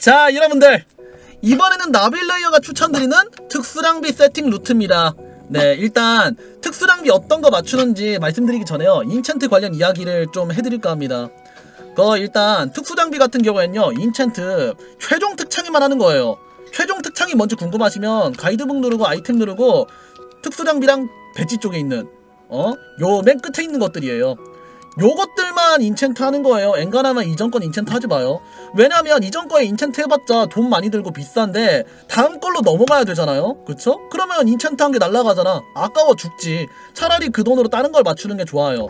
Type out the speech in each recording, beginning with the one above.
자 여러분들. 이번에는 나빌레이어가 추천드리는 특수장비 세팅 루트입니다. 네 일단 특수장비 어떤 거 맞추는지 말씀드리기 전에요. 인챈트 관련 이야기를 좀 해드릴까 합니다. 그 일단 특수장비 같은 경우에는요 인챈트 최종 특창이만 하는 거예요. 최종 특창이 뭔지 궁금하시면 가이드북 누르고 아이템 누르고 특수장비랑 배지 쪽에 있는 어? 요 맨 끝에 있는 것들이에요 요것들만 인챈트 하는 거예요. 엔간하면 이전 건 인챈트 하지 마요. 왜냐면 이전 거에 인챈트 해봤자 돈 많이 들고 비싼데 다음 걸로 넘어가야 되잖아요. 그쵸? 그러면 인챈트 한 게 날라가잖아. 아까워 죽지. 차라리 그 돈으로 다른 걸 맞추는 게 좋아요.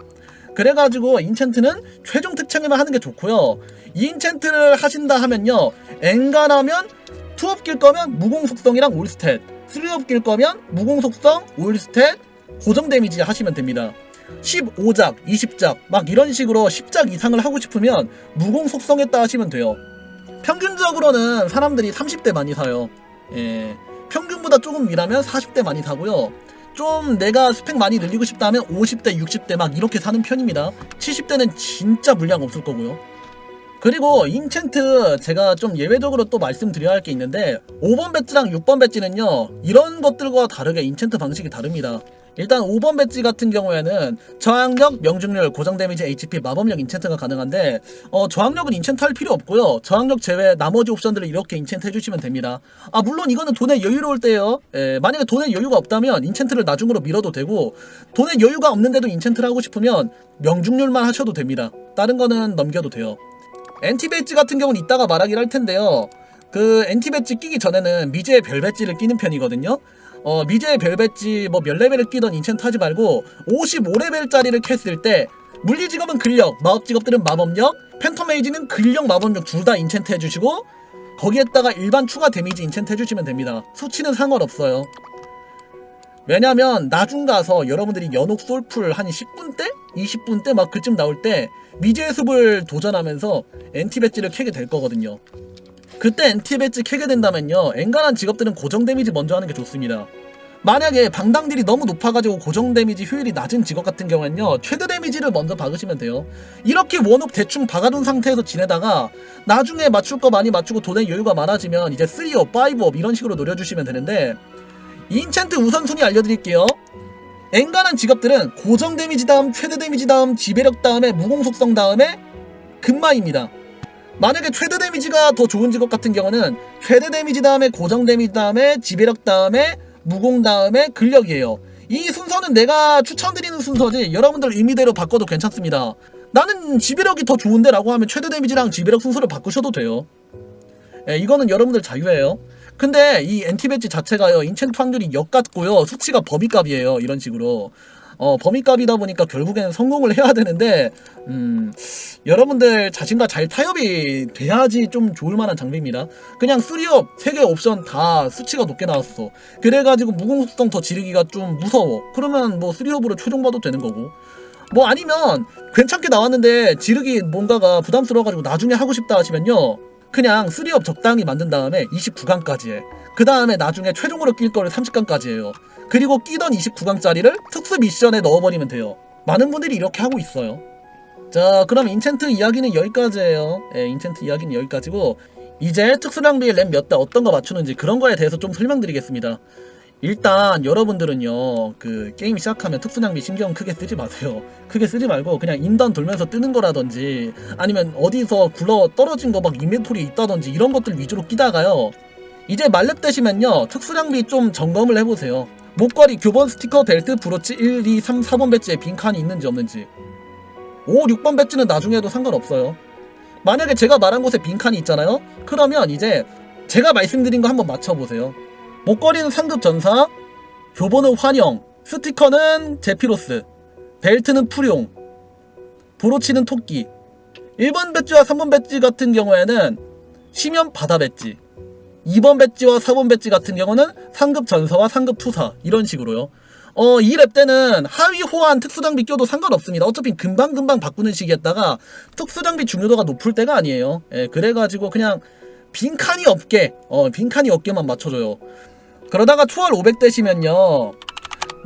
그래가지고 인챈트는 최종 특창에만 하는 게 좋고요. 이 인챈트를 하신다 하면요. 엔간하면 투업 낄 거면 무공 속성이랑 올스탯, 쓰리업 낄 거면 무공 속성, 올스탯, 고정 데미지 하시면 됩니다. 15작, 20작 막 이런 식으로 10작 이상을 하고 싶으면 무공 속성했다 하시면 돼요. 평균적으로는 사람들이 30대 많이 사요. 예. 평균보다 조금 위라면 40대 많이 사고요. 좀 내가 스펙 많이 늘리고 싶다 하면 50대, 60대 막 이렇게 사는 편입니다. 70대는 진짜 물량 없을 거고요. 그리고 인챈트 제가 좀 예외적으로 또 말씀드려야 할 게 있는데 5번 배지랑 6번 배지는요 이런 것들과 다르게 인챈트 방식이 다릅니다 일단 5번 배지 같은 경우에는 저항력, 명중률, 고정 데미지, HP, 마법력 인챈트가 가능한데 어, 저항력은 인챈트 할 필요 없고요. 저항력 제외 나머지 옵션들을 이렇게 인챈트 해주시면 됩니다. 아 물론 이거는 돈에 여유로울 때요. 예, 만약에 돈에 여유가 없다면 인챈트를 나중으로 밀어도 되고 돈에 여유가 없는데도 인챈트를 하고 싶으면 명중률만 하셔도 됩니다. 다른 거는 넘겨도 돼요. 엔티배지 같은 경우는 이따가 말하긴 할 텐데요. 그 엔티배지 끼기 전에는 미제의 별배지를 끼는 편이거든요. 어, 미제의 별배지 뭐 몇 레벨을 끼던 인챈트 하지 말고 55레벨짜리를 캤을 때 물리 직업은 근력, 마법 직업들은 마법력, 팬텀 에이지는 근력, 마법력 둘 다 인챈트 해주시고 거기에다가 일반 추가 데미지 인챈트 해주시면 됩니다. 수치는 상관없어요. 왜냐면 나중 가서 여러분들이 연옥 솔풀 한 10분 때? 20분 때 막 그쯤 나올 때 미제의 숲을 도전하면서 엔티 배지를 캐게 될 거거든요. 그때 엔티 배지 캐게 된다면요. 엔간한 직업들은 고정 데미지 먼저 하는 게 좋습니다. 만약에 방당딜이 너무 높아가지고 고정 데미지 효율이 낮은 직업 같은 경우에는요 최대 데미지를 먼저 박으시면 돼요 이렇게 원업 대충 박아둔 상태에서 지내다가 나중에 맞출 거 많이 맞추고 돈의 여유가 많아지면 이제 3업, 5업 이런 식으로 노려주시면 되는데 인챈트 우선순위 알려드릴게요. 엔간한 직업들은 고정 데미지 다음, 최대 데미지 다음, 지배력 다음에 무공 속성 다음에 금마입니다. 만약에 최대 데미지가 더 좋은 직업 같은 경우는 최대 데미지 다음에 고정 데미지 다음에 지배력 다음에 무공 다음에 근력이에요. 이 순서는 내가 추천드리는 순서지 여러분들 의미대로 바꿔도 괜찮습니다. 나는 지배력이 더 좋은데 라고 하면 최대 데미지랑 지배력 순서를 바꾸셔도 돼요. 예, 이거는 여러분들 자유예요. 근데 이 엔티배지 자체가요 인챈트 확률이 역 같고요 수치가 범위값이에요 이런 식으로 어 범위값이다 보니까 결국에는 성공을 해야 되는데 음 여러분들 자신과 잘 타협이 돼야지 좀 좋을 만한 장비입니다. 그냥 3업 3개 옵션 다 수치가 높게 나왔어. 그래가지고 무공속성 더 지르기가 좀 무서워. 그러면 뭐 3업으로 최종 봐도 되는 거고. 뭐 아니면 괜찮게 나왔는데 지르기 뭔가가 부담스러워가지고 나중에 하고 싶다 하시면요. 그냥 3업 적당히 만든 다음에 29강까지 해. 그 다음에 나중에 최종으로 낄 거를 30강까지 해요. 그리고 끼던 29강짜리를 특수 미션에 넣어버리면 돼요. 많은 분들이 이렇게 하고 있어요. 자, 그럼 인챈트 이야기는 여기까지예요. 예, 인챈트 이야기는 여기까지고 이제 특수 장비 램몇 대 어떤 거 맞추는지 그런 거에 대해서 좀 설명드리겠습니다. 일단 여러분들은요 그 게임 시작하면 특수 장비 신경 크게 쓰지 마세요 크게 쓰지 말고 그냥 인던 돌면서 뜨는 거라든지 아니면 어디서 굴러 떨어진 거 막 인벤토리에 있다든지 이런 것들 위주로 끼다가요 이제 말렙 되시면요 특수 장비 좀 점검을 해보세요. 목걸이 교본 스티커 벨트 브로치 1, 2, 3, 4번 배지에 빈칸이 있는지 없는지. 5, 6번 배지는 나중에 해도 상관없어요. 만약에 제가 말한 곳에 빈칸이 있잖아요? 그러면 이제 제가 말씀드린 거 한번 맞춰보세요. 목걸이는 상급 전사, 교본은 환영, 스티커는 제피로스, 벨트는 풀용, 브로치는 토끼. 1번 배지와 3번 배지 같은 경우에는 시면 바다 배지. 2번 배지와 4번 배지 같은 경우는 상급 전사와 상급 투사 이런 식으로요. 어, 이 랩 때는 하위 호환 특수장비 껴도 상관없습니다. 어차피 금방금방 바꾸는 시기였다가 특수장비 중요도가 높을 때가 아니에요. 예, 그래가지고 그냥 빈칸이 없게, 어, 빈칸이 없게만 맞춰줘요. 그러다가 초월 500 되시면요.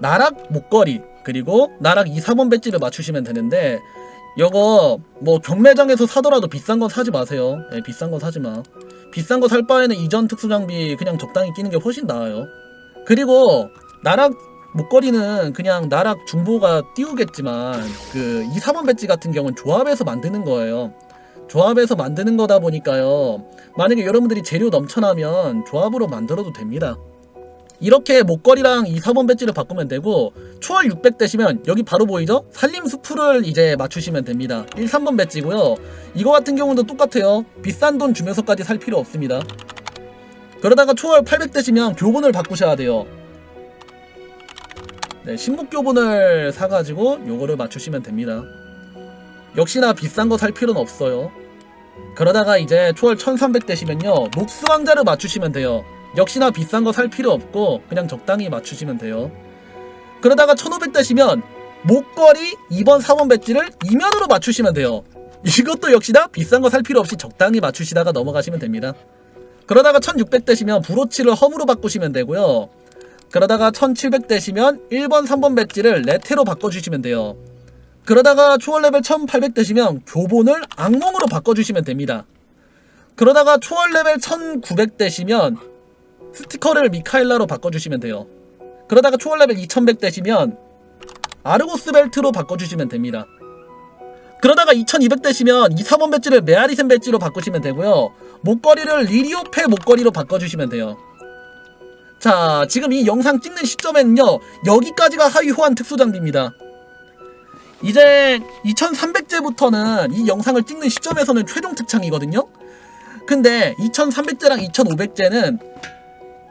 나락 목걸이, 그리고 나락 2, 4번 배지를 맞추시면 되는데, 요거 뭐 경매장에서 사더라도 비싼 거 사지 마세요. 예, 비싼 거 사지 마. 비싼 거 살 바에는 이전 특수 장비 그냥 적당히 끼는 게 훨씬 나아요. 그리고 나락 목걸이는 그냥 나락 중보가 띄우겠지만 그 2, 3원 배지 같은 경우는 조합해서 만드는 거예요. 조합해서 만드는 거다 보니까요. 만약에 여러분들이 재료 넘쳐나면 조합으로 만들어도 됩니다. 이렇게 목걸이랑 2, 3원 배지를 바꾸면 되고 초월 600 되시면 여기 바로 보이죠? 살림 수풀을 이제 맞추시면 됩니다. 1, 3번 배지고요. 이거 같은 경우도 똑같아요. 비싼 돈 주면서까지 살 필요 없습니다. 그러다가 초월 800 되시면 교본을 바꾸셔야 돼요. 네, 신목 교본을 사가지고 요거를 맞추시면 됩니다. 역시나 비싼 거 살 필요는 없어요. 그러다가 이제 초월 1300 되시면요. 녹스 왕자를 맞추시면 돼요. 역시나 비싼 거 살 필요 없고 그냥 적당히 맞추시면 돼요. 그러다가 1500 되시면 목걸이 2번 4번 배지를 이면으로 맞추시면 돼요. 이것도 역시나 비싼 거 살 필요 없이 적당히 맞추시다가 넘어가시면 됩니다. 그러다가 1600 되시면 브로치를 험으로 바꾸시면 되고요. 그러다가 1700 되시면 1번 3번 배지를 레테로 바꿔주시면 돼요. 그러다가 초월 레벨 1800 되시면 교본을 악몽으로 바꿔주시면 됩니다. 그러다가 초월 레벨 1900 되시면 스티커를 미카엘라로 바꿔주시면 돼요. 그러다가 초월 레벨 2100 되시면 아르고스 벨트로 바꿔주시면 됩니다. 그러다가 2200 되시면 2, 3번 배지를 메아리센 배지로 바꾸시면 되고요. 목걸이를 리리오페 목걸이로 바꿔주시면 돼요. 자, 지금 이 영상 찍는 시점에는요, 여기까지가 하위 호환 특수 장비입니다. 이제 2300제부터는 이 영상을 찍는 시점에서는 최종 특창이거든요. 근데 2300제랑 2500제는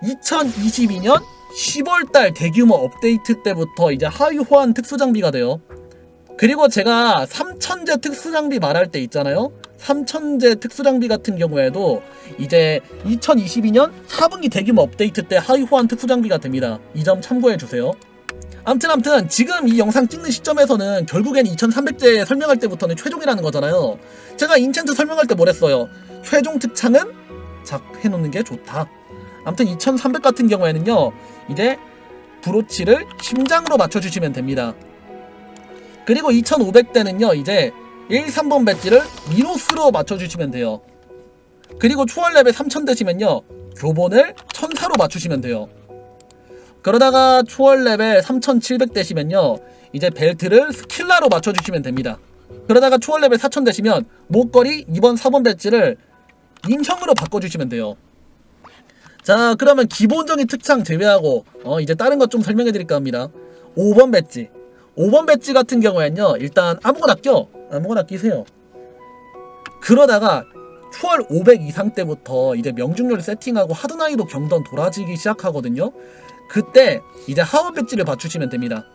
2022년 10월달 대규모 업데이트 때부터 이제 하위 호환 특수 장비가 돼요. 그리고 제가 3000제 특수 장비 말할 때 있잖아요. 3000제 특수 장비 같은 경우에도 이제 2022년 4분기 대규모 업데이트 때 하위 호환 특수 장비가 됩니다. 이 점 참고해 주세요. 암튼 암튼 지금 이 영상 찍는 시점에서는 결국엔 2300제 설명할 때부터는 최종이라는 거잖아요. 제가 인챈트 설명할 때 뭐랬어요? 최종 특창은 작 해놓는 게 좋다. 아무튼 2300 같은 경우에는요. 이제 브로치를 심장으로 맞춰주시면 됩니다. 그리고 2500대는요. 이제 1, 3번 배지를 미노스로 맞춰주시면 돼요. 그리고 초월 레벨 3000 되시면요. 교본을 천사로 맞추시면 돼요. 그러다가 초월 레벨 3700 되시면요. 이제 벨트를 스킬라로 맞춰주시면 됩니다. 그러다가 초월 레벨 4000 되시면 목걸이 2번 4번 배지를 인형으로 바꿔주시면 돼요. 자 그러면 기본적인 특창 제외하고 어 이제 다른 것 좀 설명해 드릴까 합니다. 5번 배지. 5번 배지 같은 경우에는요 일단 아무거나 껴. 아무거나 끼세요. 그러다가 초월 500 이상 때부터 이제 명중률 세팅하고 하드나이도 경던 돌아지기 시작하거든요. 그때 이제 하와 배지를 맞추시면 됩니다.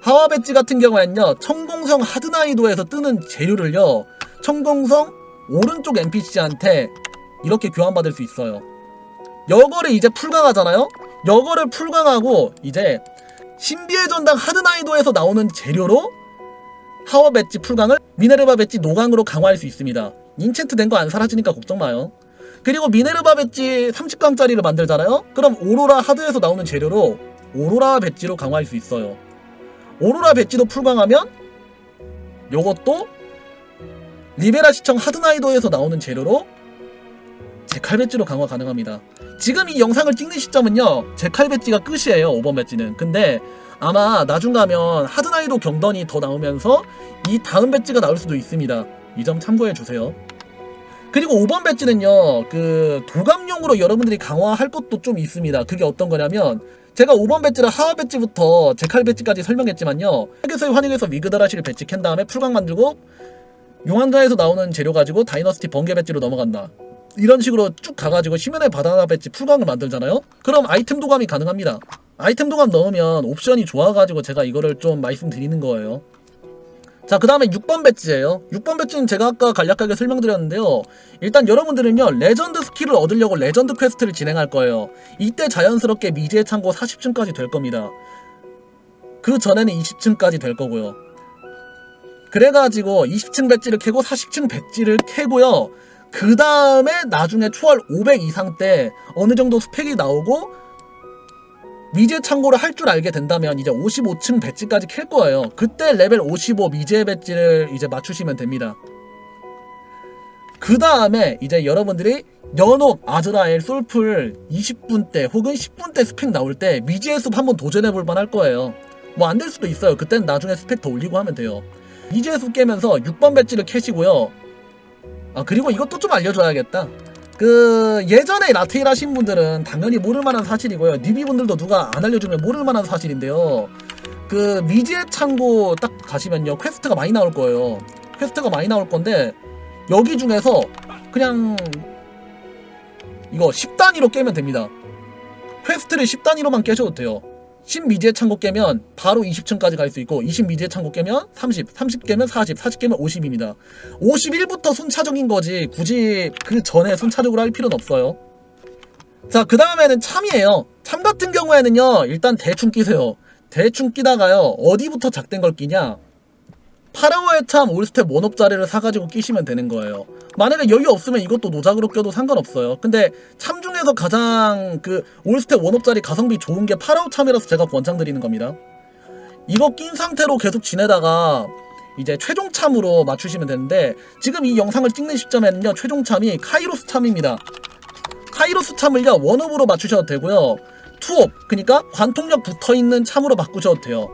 하와 배지 같은 경우에는요 청공성 하드나이도에서 뜨는 재료를요 청공성 오른쪽 NPC한테 이렇게 교환받을 수 있어요 여거를 이제 풀강하잖아요? 여거를 풀강하고 이제 신비의 전당 하드나이도에서 나오는 재료로 하워 배지 풀강을 미네르바 배지 노강으로 강화할 수 있습니다. 인챈트 된 거 안 사라지니까 걱정 마요. 그리고 미네르바 배지 30강짜리를 만들잖아요? 그럼 오로라 하드에서 나오는 재료로 오로라 배지로 강화할 수 있어요. 오로라 배지도 풀강하면 요것도 리베라 시청 하드나이도에서 나오는 재료로 제칼 배지로 강화 가능합니다. 지금 이 영상을 찍는 시점은요 제칼 배지가 끝이에요 5번 배지는. 근데 아마 나중 가면 하드나이도 경던이 더 나오면서 이 다음 배지가 나올 수도 있습니다. 이 점 참고해 주세요. 그리고 5번 배지는요 그 도감용으로 여러분들이 강화할 것도 좀 있습니다. 그게 어떤 거냐면 제가 5번 배지를 하와 배지부터 제칼 배지까지 설명했지만요 세계서의 환영에서 위그드라시를 배지 캔 다음에 풀강 만들고 용한가에서 나오는 재료 가지고 다이너스티 번개 배지로 넘어간다 이런 식으로 쭉 가가지고 심연의 바나나 배지 풀광을 만들잖아요? 그럼 아이템 도감이 가능합니다. 아이템 도감 넣으면 옵션이 좋아가지고 제가 이거를 좀 말씀드리는 거예요. 자, 그 다음에 6번 배지예요. 6번 배지는 제가 아까 간략하게 설명드렸는데요. 일단 여러분들은요, 레전드 스킬을 얻으려고 레전드 퀘스트를 진행할 거예요. 이때 자연스럽게 미지의 창고 40층까지 될 겁니다. 그 전에는 20층까지 될 거고요. 그래가지고 20층 배지를 캐고 40층 배지를 캐고요. 그 다음에 나중에 초월 500 이상 때 어느 정도 스펙이 나오고 미제 창고를 할 줄 알게 된다면 이제 55층 배지까지 캘 거예요. 그때 레벨 55 미제 배지를 이제 맞추시면 됩니다. 그 다음에 이제 여러분들이 연옥 아즈라엘 솔풀 20분 때 혹은 10분 때 스펙 나올 때 미지의 숲 한번 도전해 볼 만할 거예요. 뭐 안 될 수도 있어요. 그땐 나중에 스펙 더 올리고 하면 돼요. 미지의 숲 깨면서 6번 배지를 캐시고요. 아 그리고 이것도 좀 알려줘야겠다. 그 예전에 라테일 하신 분들은 당연히 모를 만한 사실이고요. 뉴비 분들도 누가 안 알려주면 모를 만한 사실인데요. 그 미지의 창고 딱 가시면요 퀘스트가 많이 나올 거예요. 퀘스트가 많이 나올 건데 여기 중에서 그냥 이거 10단위로 깨면 됩니다. 퀘스트를 10단위로만 깨셔도 돼요. 10미지의 창고 깨면 바로 20층까지 갈 수 있고 20미지의 창고 깨면 30, 30 깨면 40, 40 깨면 50입니다. 51부터 순차적인 거지 굳이 그 전에 순차적으로 할 필요는 없어요. 자, 그 다음에는 참이에요. 참 같은 경우에는요, 일단 대충 끼세요. 대충 끼다가요, 어디부터 작된 걸 끼냐? 파라오의 참 올스텝 원업 자리를 사가지고 끼시면 되는 거예요. 만약에 여유 없으면 이것도 노작으로 껴도 상관없어요. 근데 참 중에서 가장 그 올스텝 원업 자리 가성비 좋은 게 파라오 참이라서 제가 권장드리는 겁니다. 이거 낀 상태로 계속 지내다가 이제 최종 참으로 맞추시면 되는데 지금 이 영상을 찍는 시점에는요 최종 참이 카이로스 참입니다. 카이로스 참을요 원업으로 맞추셔도 되고요 투업 그러니까 관통력 붙어 있는 참으로 바꾸셔도 돼요.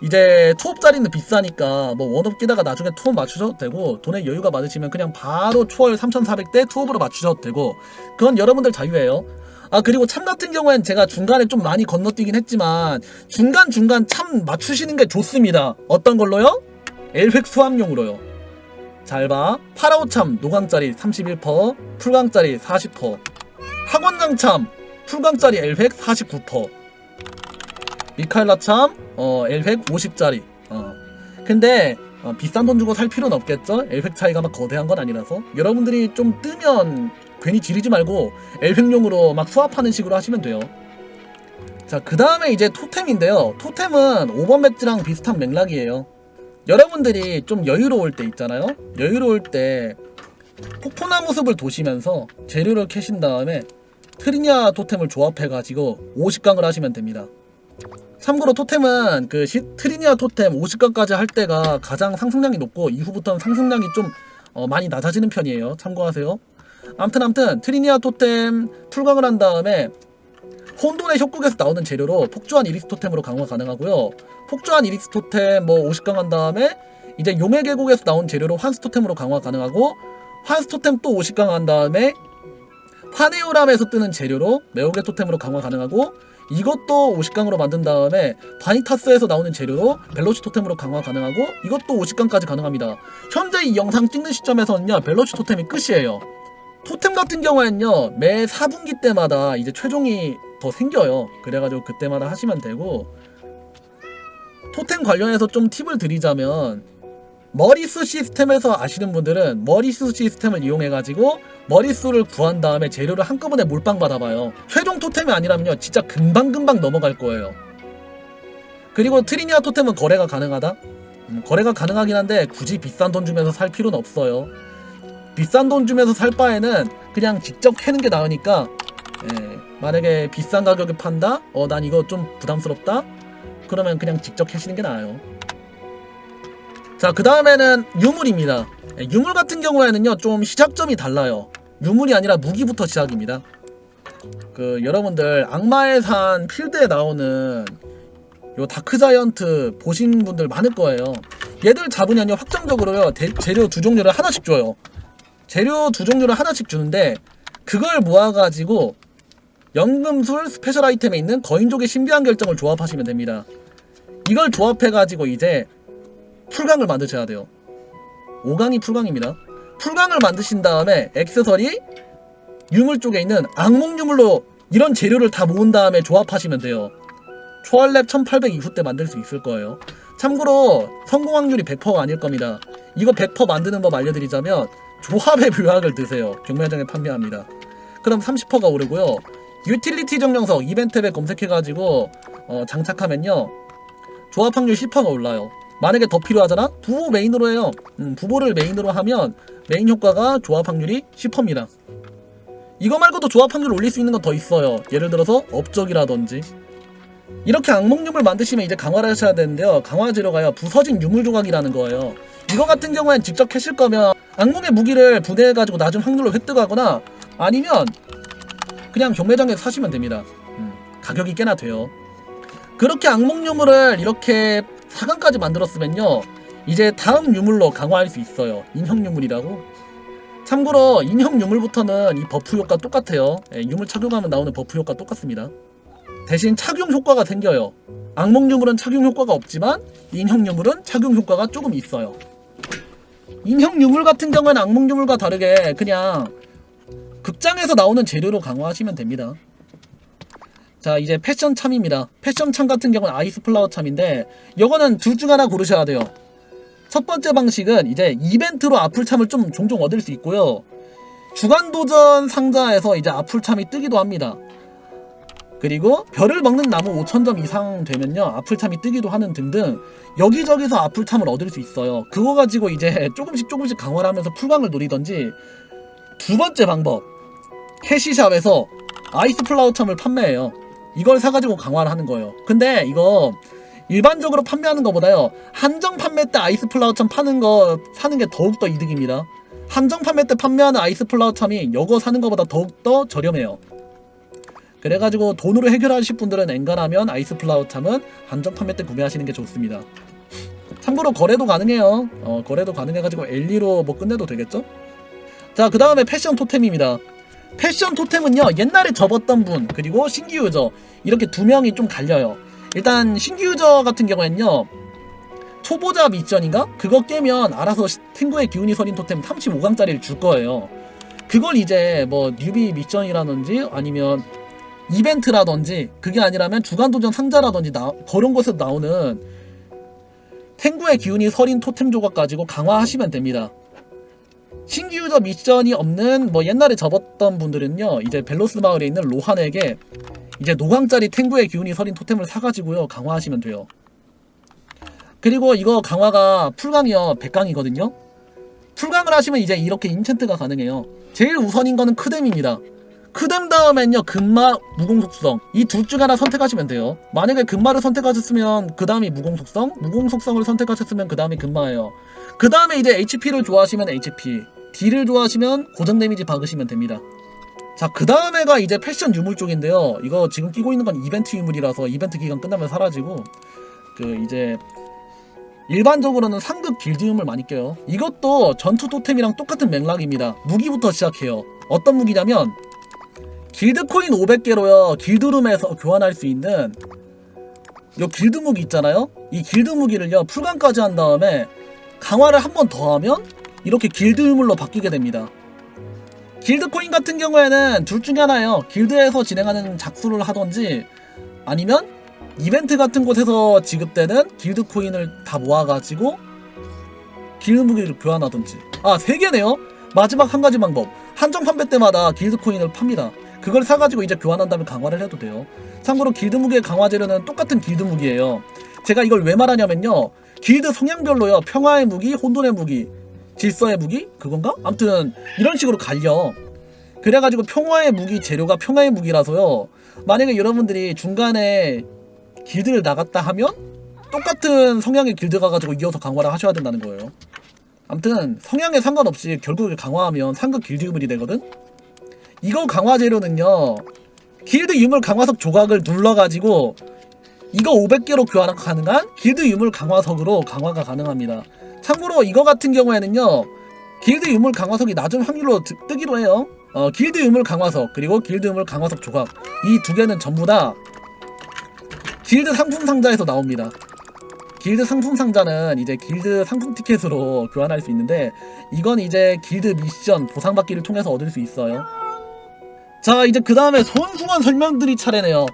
이제 투업짜리는 비싸니까 뭐 원업 끼다가 나중에 투업 맞추셔도 되고 돈에 여유가 많으시면 그냥 바로 초월 3,400대 투업으로 맞추셔도 되고 그건 여러분들 자유예요. 아 그리고 참 같은 경우엔 제가 중간에 좀 많이 건너뛰긴 했지만 중간중간 참 맞추시는 게 좋습니다. 어떤 걸로요? 엘획 수압용으로요. 잘 봐. 파라오 참 노강짜리 31%, 풀강짜리 40%, 학원장 참 풀강짜리 엘획 49%. 미카엘라 참, 어, 엘획 50짜리. 어. 근데, 어, 비싼 돈 주고 살 필요는 없겠죠? 엘획 차이가 막 거대한 건 아니라서. 여러분들이 좀 뜨면 괜히 지르지 말고 엘획용으로 막 수합하는 식으로 하시면 돼요. 자, 그 다음에 이제 토템인데요. 토템은 5번 배지랑 비슷한 맥락이에요. 여러분들이 좀 여유로울 때 있잖아요? 여유로울 때 폭포나무 숲을 도시면서 재료를 캐신 다음에 트리니아 토템을 조합해가지고 50강을 하시면 됩니다. 참고로 토템은 그 시, 트리니아 토템 50강까지 할 때가 가장 상승량이 높고 이후부터는 상승량이 좀 어, 많이 낮아지는 편이에요. 참고하세요. 암튼 암튼 트리니아 토템 풀강을 한 다음에 혼돈의 협곡에서 나오는 재료로 폭주한 이리스 토템으로 강화 가능하고요. 폭주한 이리스 토템 뭐 50강 한 다음에 이제 용의 계곡에서 나온 재료로 환스 토템으로 강화 가능하고 환스 토템 또 50강 한 다음에 파네오람에서 뜨는 재료로 매혹의 토템으로 강화 가능하고 이것도 50강으로 만든 다음에 바니타스에서 나오는 재료로 벨로시 토템으로 강화 가능하고 이것도 50강까지 가능합니다. 현재 이 영상 찍는 시점에서는요 벨로시 토템이 끝이에요. 토템 같은 경우에는요 매 4분기 때마다 이제 최종이 더 생겨요. 그래가지고 그때마다 하시면 되고 토템 관련해서 좀 팁을 드리자면 머리수 시스템에서 아시는 분들은 머리수 시스템을 이용해가지고 머리수를 구한 다음에 재료를 한꺼번에 몰빵 받아봐요. 최종 토템이 아니라면요, 진짜 금방금방 넘어갈 거예요. 그리고 트리니아 토템은 거래가 가능하다? 음, 거래가 가능하긴 한데 굳이 비싼 돈 주면서 살 필요는 없어요. 비싼 돈 주면서 살 바에는 그냥 직접 캐는 게 나으니까 예, 만약에 비싼 가격에 판다? 어, 난 이거 좀 부담스럽다? 그러면 그냥 직접 캐시는 게 나아요. 자, 그 다음에는 유물입니다. 예, 유물 같은 경우에는요, 좀 시작점이 달라요. 유물이 아니라 무기부터 시작입니다. 그, 여러분들, 악마의 산 필드에 나오는 요 다크자이언트 보신 분들 많을 거예요. 얘들 잡으면요, 확정적으로요, 대- 재료 두 종류를 하나씩 줘요. 재료 두 종류를 하나씩 주는데, 그걸 모아가지고, 연금술 스페셜 아이템에 있는 거인족의 신비한 결정을 조합하시면 됩니다. 이걸 조합해가지고 이제 풀강을 만드셔야 돼요. 5강이 풀강입니다. 풀강을 만드신 다음에 액세서리 유물 쪽에 있는 악몽 유물로 이런 재료를 다 모은 다음에 조합하시면 돼요. 초월랩 1800 이후 때 만들 수 있을 거예요. 참고로 성공 확률이 100%가 아닐 겁니다. 이거 100% 만드는 법 알려드리자면 조합의 묘약을 드세요. 경매장에 판매합니다. 그럼 30%가 오르고요. 유틸리티 정령석 이벤트에 검색해가지고 어, 장착하면요. 조합 확률 10%가 올라요. 만약에 더 필요하잖아? 부보 메인으로 해요. 음, 부보를 메인으로 하면 메인 효과가 조합 확률이 10%입니다. 이거 말고도 조합 확률 올릴 수 있는 건 더 있어요. 예를 들어서 업적이라든지 이렇게 악몽유물 만드시면 이제 강화를 하셔야 되는데요. 강화 재료가요. 부서진 유물 조각이라는 거예요. 이거 같은 경우엔 직접 캐실 거면 악몽의 무기를 분해해가지고 낮은 확률로 획득하거나 아니면 그냥 경매장에서 사시면 됩니다. 음, 가격이 꽤나 돼요. 그렇게 악몽 유물을 이렇게 4강까지 만들었으면요. 이제 다음 유물로 강화할 수 있어요. 인형 유물이라고. 참고로 인형 유물부터는 이 버프 효과 똑같아요. 예, 유물 착용하면 나오는 버프 효과 똑같습니다. 대신 착용 효과가 생겨요. 악몽 유물은 착용 효과가 없지만 인형 유물은 착용 효과가 조금 있어요. 인형 유물 같은 경우에는 악몽 유물과 다르게 그냥 극장에서 나오는 재료로 강화하시면 됩니다. 자 이제 패션 참입니다. 패션 참 같은 경우는 아이스 플라워 참인데 이거는 둘 중 하나 고르셔야 돼요. 첫 번째 방식은 이제 이벤트로 아플 참을 좀 종종 얻을 수 있고요. 주간 도전 상자에서 이제 아플 참이 뜨기도 합니다. 그리고 별을 먹는 나무 5,000점 이상 되면요 아플참이 뜨기도 하는 등등 여기저기서 아플참을 얻을 수 있어요. 그거 가지고 이제 조금씩 조금씩 강화를 하면서 풀광을 노리던지 두 번째 방법 캐시샵에서 아이스 플라워 참을 판매해요. 이걸 사가지고 강화를 하는 거예요. 근데 이거 일반적으로 판매하는 것보다요 한정 판매 때 아이스 플라워 참 파는 거 사는 게 더욱 더 이득입니다. 한정 판매 때 판매하는 아이스 플라워 참이 이거 사는 것보다 더욱 더 저렴해요. 그래가지고 돈으로 해결하실 분들은 엔간하면 아이스 플라워 참은 한정 판매 때 구매하시는 게 좋습니다. 참고로 거래도 가능해요. 어, 거래도 가능해가지고 엘리로 뭐 끝내도 되겠죠? 자, 그 다음에 패션 토템입니다. 패션 토템은요, 옛날에 접었던 분, 그리고 신규 유저, 이렇게 두 명이 좀 갈려요. 일단, 신규 유저 같은 경우에는요, 초보자 미션인가? 그거 깨면 알아서 시- 탱구의 기운이 서린 토템 35강짜리를 줄 거예요. 그걸 이제 뭐 뉴비 미션이라든지 아니면 이벤트라든지 그게 아니라면 주간도전 상자라든지 나, 그런 곳에서 나오는 탱구의 기운이 서린 토템 조각 가지고 강화하시면 됩니다. 신규 유저 미션이 없는 뭐 옛날에 접었던 분들은요 이제 벨로스 마을에 있는 로한에게 이제 노광짜리 탱구의 기운이 서린 토템을 사가지고요 강화하시면 돼요. 그리고 이거 강화가 풀강이요 100강이거든요. 풀강을 하시면 이제 이렇게 인챈트가 가능해요. 제일 우선인 거는 크뎀입니다. 크뎀 다음엔요 금마 무공속성 이 둘 중 하나 선택하시면 돼요. 만약에 금마를 선택하셨으면 그 다음이 무공속성, 무공속성을 선택하셨으면 그 다음이 금마예요. 그 다음에 이제 HP를 좋아하시면 HP, D를 좋아하시면 고정 데미지 박으시면 됩니다. 자, 그 다음에가 이제 패션 유물 쪽인데요. 이거 지금 끼고 있는 건 이벤트 유물이라서 이벤트 기간 끝나면 사라지고, 그 이제 일반적으로는 상급 길드 유물 많이 껴요. 이것도 전투 토템이랑 똑같은 맥락입니다. 무기부터 시작해요. 어떤 무기냐면, 길드 코인 500개로요, 길드룸에서 교환할 수 있는 요 길드 무기 있잖아요? 이 길드 무기를요, 풀강까지 한 다음에 강화를 한 번 더 하면 이렇게 길드 유물로 바뀌게 됩니다. 길드 코인 같은 경우에는 둘 중에 하나예요. 길드에서 진행하는 작수를 하던지 아니면 이벤트 같은 곳에서 지급되는 길드 코인을 다 모아가지고 길드 무기를 교환하던지. 아, 세 개네요? 마지막 한 가지 방법. 한정 판매 때마다 길드 코인을 팝니다. 그걸 사가지고 이제 교환한 다음에 강화를 해도 돼요. 참고로 길드 무기의 강화 재료는 똑같은 길드 무기예요. 제가 이걸 왜 말하냐면요. 길드 성향별로요. 평화의 무기, 혼돈의 무기, 질서의 무기? 그건가? 아무튼 이런 식으로 갈려. 그래가지고 평화의 무기 재료가 평화의 무기라서요. 만약에 여러분들이 중간에 길드를 나갔다 하면 똑같은 성향의 길드 가가지고 이어서 강화를 하셔야 된다는 거예요. 아무튼 성향에 상관없이 결국에 강화하면 상급 길드 유물이 되거든. 이거 강화 재료는요. 길드 유물 강화석 조각을 눌러가지고 이거 500개로 교환 가능한 길드 유물 강화석으로 강화가 가능합니다. 참고로 이거 같은 경우에는요. 길드 유물 강화석이 낮은 확률로 드- 뜨기도 해요. 어, 길드 유물 강화석 그리고 길드 유물 강화석 조각 이 두 개는 전부 다 길드 상품 상자에서 나옵니다. 길드 상품 상자는 이제 길드 상품 티켓으로 교환할 수 있는데 이건 이제 길드 미션 보상받기를 통해서 얻을 수 있어요. 자 이제 그 다음에 손수건 설명드릴 차례네요.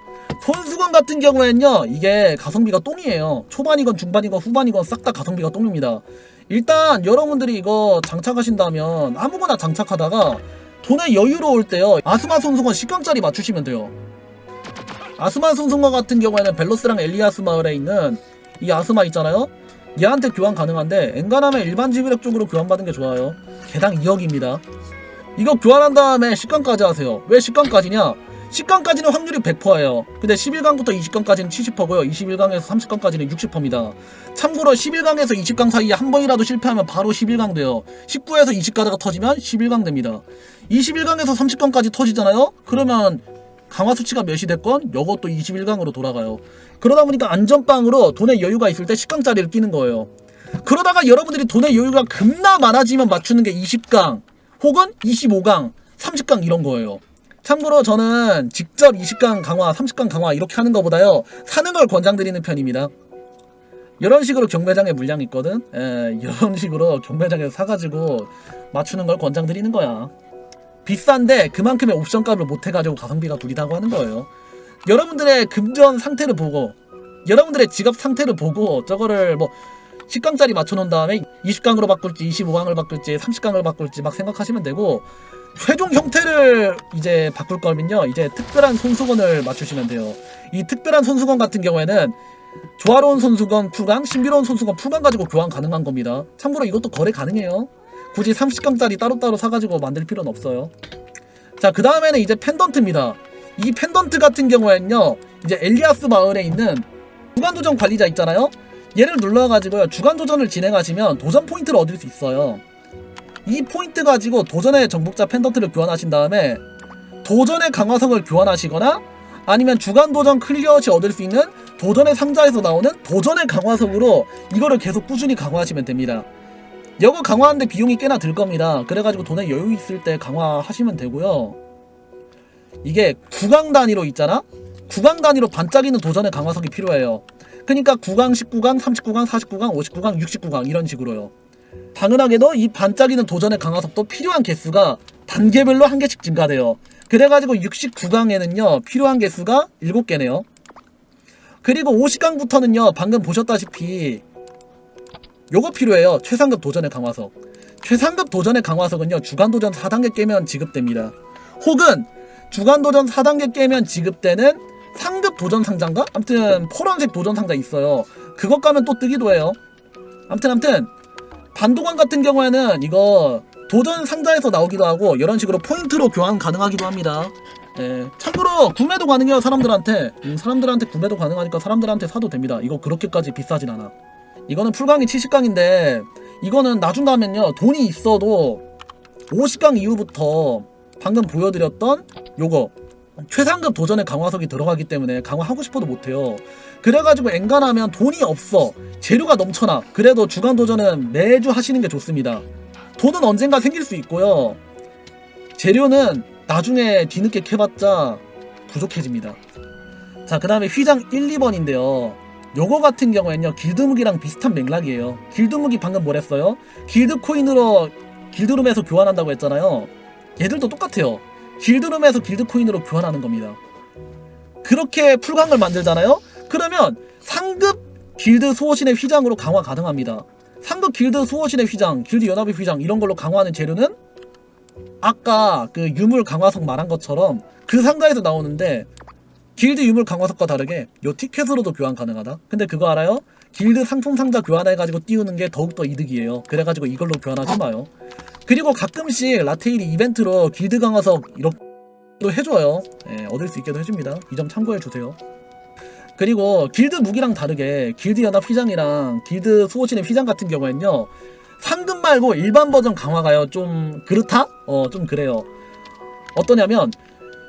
손수건 같은 경우에는요 이게 가성비가 똥이에요. 초반이건 중반이건 후반이건 싹 다 가성비가 똥입니다. 일단 여러분들이 이거 장착하신다면 아무거나 장착하다가 돈에 여유로울 때요 아스마 손수건 10강짜리 맞추시면 돼요. 아스마 손수건 같은 경우에는 벨로스랑 엘리아스 마을에 있는 이 아스마 있잖아요. 얘한테 교환 가능한데 엔간하면 일반 지구력 쪽으로 교환받는 게 좋아요. 개당 2억입니다. 이거 교환한 다음에 10강까지 하세요. 왜 10강까지냐? 10강까지는 확률이 100%예요. 근데 11강부터 20강까지는 70%고요. 21강에서 30강까지는 60%입니다. 참고로 11강에서 20강 사이에 한 번이라도 실패하면 바로 11강 돼요. 19에서 20가다가 터지면 11강 됩니다. 21강에서 30강까지 터지잖아요? 그러면 강화 수치가 몇이 됐건 요것도 21강으로 돌아가요. 그러다 보니까 안전빵으로 돈의 여유가 있을 때 10강짜리를 끼는 거예요. 그러다가 여러분들이 돈의 여유가 겁나 많아지면 맞추는 게 20강 혹은 25강, 30강 이런 거예요. 참고로 저는 직접 20강 강화, 30강 강화 이렇게 하는 것보다요 사는 걸 권장드리는 편입니다. 이런 식으로 경매장에 물량이 있거든. 에, 이런 식으로 경매장에서 사가지고 맞추는 걸 권장드리는 거야. 비싼데 그만큼의 옵션 값을 못 해가지고 가성비가 구리다고 하는 거예요. 여러분들의 금전 상태를 보고 여러분들의 지갑 상태를 보고 저거를 뭐 10강짜리 맞춰놓은 다음에 20강으로 바꿀지 25강을 바꿀지 30강을 바꿀지 막 생각하시면 되고 최종 형태를 이제 바꿀 거면요 이제 특별한 손수건을 맞추시면 돼요. 이 특별한 손수건 같은 경우에는 조화로운 손수건 풀강 신비로운 손수건 풀강 가지고 교환 가능한 겁니다. 참고로 이것도 거래 가능해요. 굳이 30강짜리 따로따로 사가지고 만들 필요는 없어요. 자 그 다음에는 이제 펜던트입니다. 이 펜던트 같은 경우에는요 이제 엘리아스 마을에 있는 주간도전 관리자 있잖아요 얘를 눌러가지고요 주간 도전을 진행하시면 도전 포인트를 얻을 수 있어요. 이 포인트 가지고 도전의 정복자 펜던트를 교환하신 다음에 도전의 강화석을 교환하시거나 아니면 주간 도전 클리어 시 얻을 수 있는 도전의 상자에서 나오는 도전의 강화석으로 이거를 계속 꾸준히 강화하시면 됩니다. 이거 강화하는데 비용이 꽤나 들 겁니다. 그래가지고 돈에 여유 있을 때 강화하시면 되고요. 이게 구강 단위로 있잖아? 구강 단위로 반짝이는 도전의 강화석이 필요해요. 그러니까 9강, 19강, 39강, 49강, 59강, 69강 이런 식으로요. 당연하게도 이 반짝이는 도전의 강화석도 필요한 개수가 단계별로 한 개씩 증가돼요. 그래가지고 69강에는요 필요한 개수가 7개네요. 그리고 50강부터는요 방금 보셨다시피 요거 필요해요. 최상급 도전의 강화석. 최상급 도전의 강화석은요 주간 도전 4단계 깨면 지급됩니다. 혹은 주간 도전 4단계 깨면 지급되는 상급 도전 상자인가? 아무튼 포란색 도전 상자 있어요. 그것 가면 또 뜨기도 해요. 아무튼 아무튼 반도관 같은 경우에는 이거 도전 상자에서 나오기도 하고 이런 식으로 포인트로 교환 가능하기도 합니다. 예, 참고로 구매도 가능해요 사람들한테 음, 사람들한테 구매도 가능하니까 사람들한테 사도 됩니다. 이거 그렇게까지 비싸진 않아. 이거는 풀강이 70강인데 이거는 나중 가면요 돈이 있어도 50강 이후부터 방금 보여드렸던 요거 최상급 도전의 강화석이 들어가기 때문에 강화하고 싶어도 못해요. 그래가지고 엔간하면 돈이 없어. 재료가 넘쳐나. 그래도 주간 도전은 매주 하시는 게 좋습니다. 돈은 언젠가 생길 수 있고요. 재료는 나중에 뒤늦게 캐봤자 부족해집니다. 자, 그 다음에 휘장 1, 2번인데요. 요거 같은 경우에는요, 길드무기랑 비슷한 맥락이에요. 길드무기 방금 뭐랬어요? 길드 코인으로 길드룸에서 교환한다고 했잖아요. 얘들도 똑같아요. 길드룸에서 길드 코인으로 교환하는 겁니다. 그렇게 풀강을 만들잖아요? 그러면 상급 길드 수호신의 휘장으로 강화 가능합니다. 상급 길드 수호신의 휘장, 길드 연합의 휘장 이런 걸로 강화하는 재료는 아까 그 유물 강화석 말한 것처럼 그 상자에서 나오는데 길드 유물 강화석과 다르게 요 티켓으로도 교환 가능하다. 근데 그거 알아요? 길드 상품 상자 교환해가지고 띄우는 게 더욱더 이득이에요. 그래가지고 이걸로 교환하지 마요. 그리고 가끔씩 라테일이 이벤트로 길드 강화석 이렇게 또 해줘요. 예, 얻을 수 있게도 해줍니다. 이 점 참고해주세요. 그리고 길드 무기랑 다르게 길드 연합 휘장이랑 길드 수호신의 휘장 같은 경우에는요. 상금 말고 일반 버전 강화가요. 좀 그렇다? 어, 좀 그래요. 어떠냐면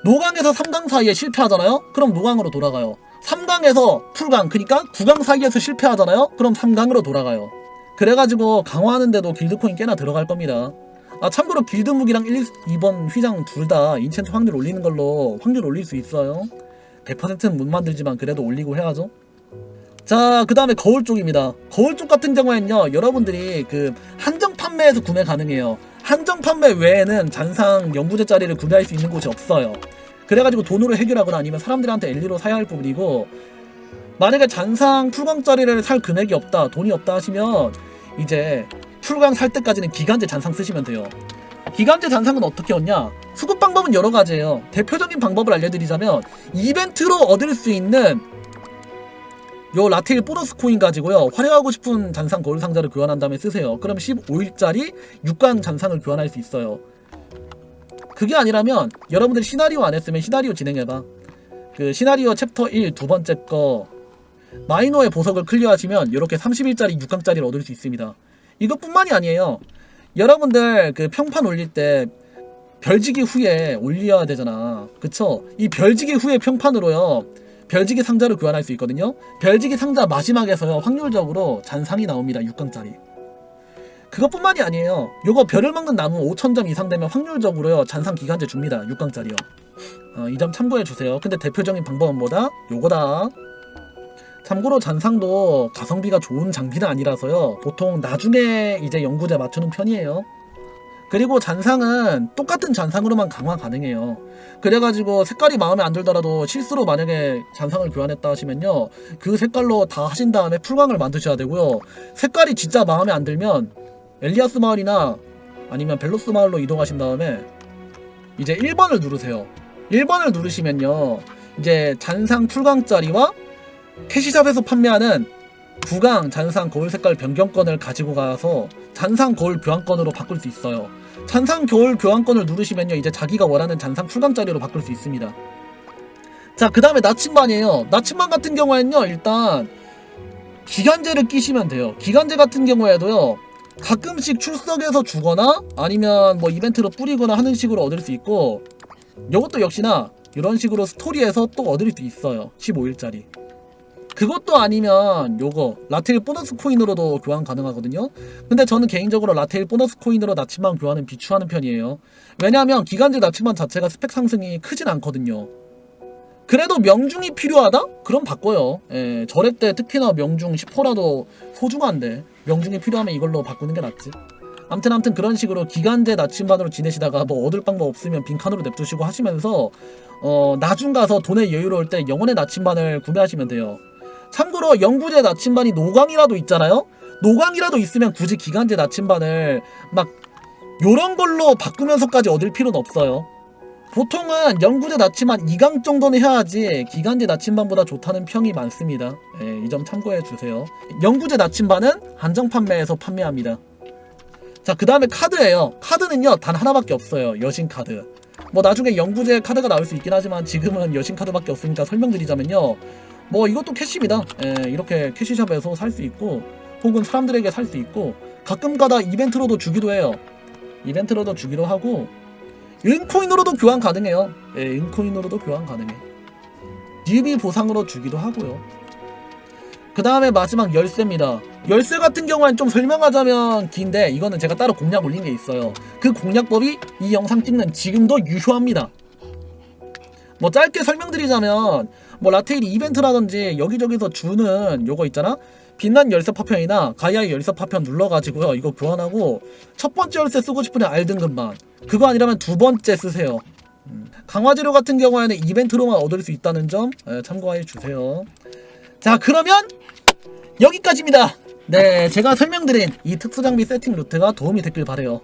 노강에서 3강 사이에 실패하잖아요? 그럼 노강으로 돌아가요. 3강에서 풀강, 그러니까 9강 사이에서 실패하잖아요? 그럼 3강으로 돌아가요. 그래가지고 강화하는데도 길드코인 꽤나 들어갈 겁니다. 아 참고로 길드 무기랑 1, 2번 휘장 둘 다 인챈트 확률 올리는 걸로 확률 올릴 수 있어요. 100%는 못 만들지만 그래도 올리고 해야죠. 자, 그 다음에 거울 쪽입니다. 거울 쪽 같은 경우에는요, 여러분들이 그 한정 판매에서 구매 가능해요. 한정 판매 외에는 잔상 연구제짜리를 구매할 수 있는 곳이 없어요. 그래가지고 돈으로 해결하거나 아니면 사람들한테 엘리로 사야 할 부분이고, 만약에 잔상 풀광짜리를 살 금액이 없다, 돈이 없다 하시면, 이제 풀광 살 때까지는 기간제 잔상 쓰시면 돼요. 기간제 잔상은 어떻게 얻냐? 수급 방법은 여러 가지예요. 대표적인 방법을 알려드리자면, 이벤트로 얻을 수 있는 요 라테일 보너스 코인 가지고요 활용하고 싶은 잔상 거울 상자를 교환한 다음에 쓰세요 그럼 15일짜리 6강 잔상을 교환할 수 있어요 그게 아니라면 여러분들 시나리오 안 했으면 시나리오 진행해봐. 그 시나리오 챕터 1 두 번째 거 마이너의 보석을 클리어하시면 이렇게 30일짜리 6강짜리를 얻을 수 있습니다. 이것뿐만이 아니에요. 여러분들 그 평판 올릴 때 별지기 후에 올려야 되잖아. 그쵸? 이 별지기 후에 평판으로요. 별지기 상자를 교환할 수 있거든요. 별지기 상자 마지막에서요. 확률적으로 잔상이 나옵니다. 6강짜리. 그것뿐만이 아니에요. 요거 별을 먹는 나무 5,000점 이상 되면 확률적으로요. 잔상 기간제 줍니다. 6강짜리요. 어, 이점 참고해 주세요. 근데 대표적인 방법은 뭐다? 요거다. 참고로 잔상도 가성비가 좋은 장비는 아니라서요. 보통 나중에 이제 연구제 맞추는 편이에요. 그리고 잔상은 똑같은 잔상으로만 강화 가능해요. 그래가지고 색깔이 마음에 안 들더라도 실수로 만약에 잔상을 교환했다 하시면요. 그 색깔로 다 하신 다음에 풀광을 만드셔야 되고요. 색깔이 진짜 마음에 안 들면 엘리아스 마을이나 아니면 벨로스 마을로 이동하신 다음에 이제 1번을 누르세요. 1번을 누르시면요. 이제 잔상 풀광짜리와 캐시샵에서 판매하는 구강 잔상 거울 색깔 변경권을 가지고 가서 잔상 거울 교환권으로 바꿀 수 있어요. 잔상 거울 교환권을 누르시면요. 이제 자기가 원하는 잔상 풀강짜리로 바꿀 수 있습니다. 자, 그 다음에 나침반이에요. 나침반 같은 경우에는요. 일단 기간제를 끼시면 돼요. 기간제 같은 경우에도요. 가끔씩 출석해서 주거나 아니면 뭐 이벤트로 뿌리거나 하는 식으로 얻을 수 있고 이것도 역시나 이런 식으로 스토리에서 또 얻을 수 있어요. 15일짜리. 그것도 아니면 요거 라테일 보너스 코인으로도 교환 가능하거든요. 근데 저는 개인적으로 라테일 보너스 코인으로 나침반 교환은 비추하는 편이에요. 왜냐하면 기간제 나침반 자체가 스펙 상승이 크진 않거든요. 그래도 명중이 필요하다? 그럼 바꿔요. 예, 절액 때 특히나 명중 10호라도 소중한데 명중이 필요하면 이걸로 바꾸는 게 낫지. 암튼 암튼 그런 식으로 기간제 나침반으로 지내시다가 뭐 얻을 방법 없으면 빈칸으로 냅두시고 하시면서 어 나중 가서 돈에 여유로울 때 영혼의 나침반을 구매하시면 돼요. 참고로 영구제 나침반이 노광이라도 있잖아요. 노광이라도 있으면 굳이 기간제 나침반을 막 요런 걸로 바꾸면서까지 얻을 필요는 없어요. 보통은 영구제 나침반 2강 정도는 해야지 기간제 나침반보다 좋다는 평이 많습니다. 예, 이 점 참고해 주세요. 영구제 나침반은 한정 판매에서 판매합니다. 자, 그 다음에 카드예요. 카드는요, 단 하나밖에 없어요. 여신 카드. 뭐 나중에 영구제 카드가 나올 수 있긴 하지만 지금은 여신 카드밖에 없으니까 설명드리자면요. 뭐 이것도 캐시입니다. 예, 이렇게 캐시샵에서 살 수 있고 혹은 사람들에게 살 수 있고 가끔가다 이벤트로도 주기도 해요. 이벤트로도 주기도 하고 은코인으로도 교환 가능해요. 예, 은코인으로도 교환 가능해. 뉴비 보상으로 주기도 하고요. 그 다음에 마지막 열쇠입니다. 열쇠 같은 경우는 좀 설명하자면 긴데 이거는 제가 따로 공략 올린 게 있어요. 그 공략법이 이 영상 찍는 지금도 유효합니다. 뭐 짧게 설명드리자면 뭐 라테일이 이벤트라든지 여기저기서 주는 요거 있잖아? 빛난 열쇠 파편이나 가야의 열쇠 파편 눌러가지고요. 이거 교환하고 첫 번째 열쇠 쓰고 싶으면 알등급만 그거 아니라면 두 번째 쓰세요. 음, 강화재료 같은 경우에는 이벤트로만 얻을 수 있다는 점 예, 참고해 주세요. 자 그러면 여기까지입니다. 네 제가 설명드린 이 특수장비 세팅 루트가 도움이 됐길 바래요